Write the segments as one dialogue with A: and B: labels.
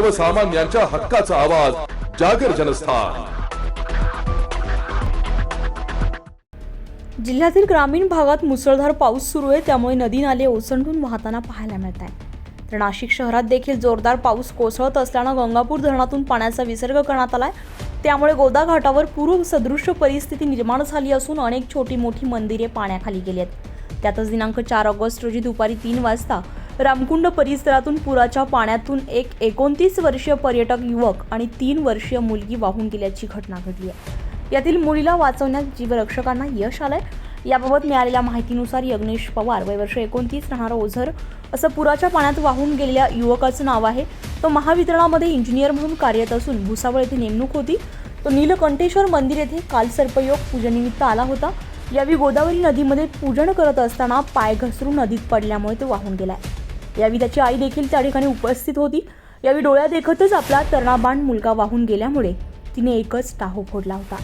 A: सर्वसामान्यांच्या हक्काचा आवाज जागर जनस्थान.
B: जिल्ह्यातील ग्रामीण भागात मुसळधार पाऊस सुरू आहे त्यामुळे नदी नाले ओसंडून वाहताना पाहायला मिळत आहे तर नाशिक शहरात देखील जोरदार पाऊस कोसळत असल्यानं गंगापूर धरणातून पाण्याचा विसर्ग करण्यात आलाय. त्यामुळे गोदा घाटावर सदृश्य परिस्थिती निर्माण झाली असून अनेक छोटी मोठी मंदिरे पाण्याखाली गेली आहेत. त्यातच दिनांक चार ऑगस्ट रोजी दुपारी तीन वाजता रामकुंड परिसरातून पुराच्या पाण्यातून एक एकोणतीस वर्षीय पर्यटक युवक आणि तीन वर्षीय मुलगी वाहून गेल्याची घटना घडली आहे. यातील मुलीला वाचवण्यात जीवरक्षकांना यश आलंय. याबाबत मिळालेल्या माहितीनुसार यज्ञेश पवार वय वर्ष एकोणतीस राहणारा ओझर. असं पुराच्या पाण्यात वाहून गेलेल्या युवकाचं नाव आहे. तो महावितरणामध्ये इंजिनियर म्हणून कार्यरत असून भुसावळ येथे नेमणूक होती. तो नीलकंठेश्वर मंदिर येथे काल सर्पयोग पूजनिमित्त आला होता. यावेळी गोदावरी नदीमध्ये पूजन करत असताना पाय घसरून नदीत पडल्यामुळे तो वाहून गेलाय. यावेळी त्याची आई देखील त्या ठिकाणी उपस्थित होती. यावेळी डोळ्या देखतच आपला तरणाबाण मुलगा वाहून गेल्यामुळे तिने एकच टाहो फोडला होता.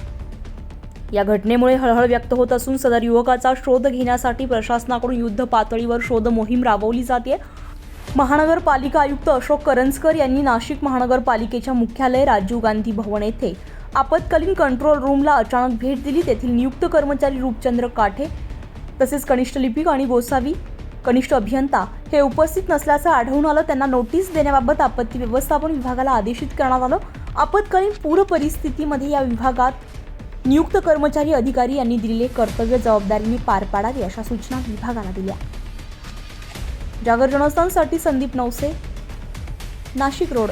B: या घटनेमुळे हळहळ व्यक्त होत असून सदर युवकाचा शोध घेण्यासाठी प्रशासनाकडून युद्ध पातळीवर शोध मोहीम राबवली जाते महानगरपालिका आयुक्त अशोक करंजकर यांनी नाशिक महानगरपालिकेच्या मुख्यालय राजीव गांधी भवन येथे आपत्कालीन कंट्रोल रूमला अचानक भेट दिली. तेथील नियुक्त कर्मचारी रूपचंद्र काठे तसेच कनिष्ठ लिपिक आणि गोसावी कनिष्ठ अभियंता हे उपस्थित नसल्याचं आढळून आलं. त्यांना नोटीस देण्याबाबत आपत्ती व्यवस्थापन विभागाला आदेशित करण्यात आलं. आपत्कालीन पूर परिस्थितीमध्ये या विभागात नियुक्त कर्मचारी अधिकारी यांनी दिलेले कर्तव्य जबाबदारीने पार पाडावे अशा सूचना विभागाला दिल्या. जागर जनस्थानसाठी संदीप नवसे नाशिक रोड.